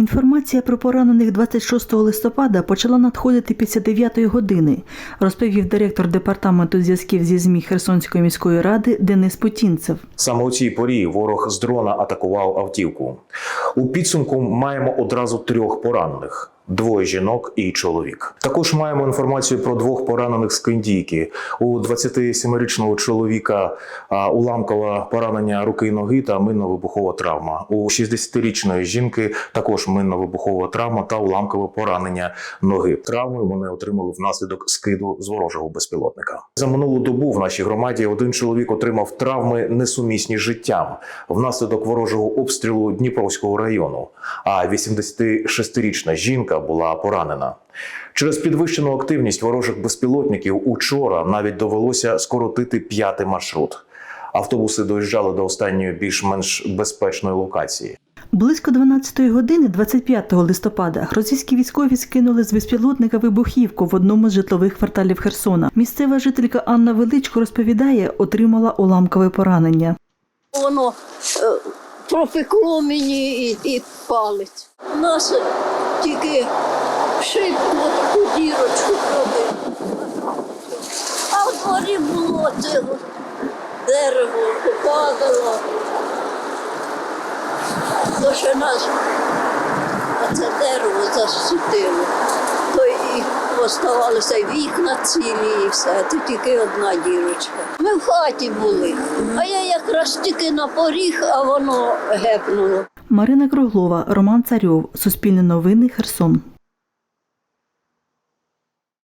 Інформація про поранених 26 листопада почала надходити після 9 години, розповів директор департаменту зв'язків зі ЗМІ Херсонської міської ради Денис Путінцев. Саме у цій порі ворог з дрона атакував автівку. У підсумку маємо одразу трьох поранених. Двоє жінок і чоловік. Також маємо інформацію про двох поранених з Кендійки. У 27-річного чоловіка уламкове поранення руки і ноги та минно-вибухова травма. У 60-річної жінки також минно-вибухова травма та уламкове поранення ноги. Травми вони отримали внаслідок скиду з ворожого безпілотника. За минулу добу в нашій громаді один чоловік отримав травми несумісні з життям внаслідок ворожого обстрілу Дніпровського району. А 86-річна жінка була поранена. Через підвищену активність ворожих безпілотників учора навіть довелося скоротити п'ятий маршрут. Автобуси доїжджали до останньої більш-менш безпечної локації. Близько 12 години 25 листопада російські військові скинули з безпілотника вибухівку в одному з житлових кварталів Херсона. Місцева жителька Анна Величко розповідає, отримала уламкове поранення. Воно е, пропекло мені і, і палець. У нас тільки шибку таку дірочку пробили. А в дворі було це дерево, попадало. То ще нас оце дерево засвітило. То і оставалися вікна цілі, і все. Це тільки одна дірочка. Ми в хаті були, а я якраз тільки на поріг, а воно гепнуло. Марина Круглова, Роман Царьов, Суспільне новини, Херсон.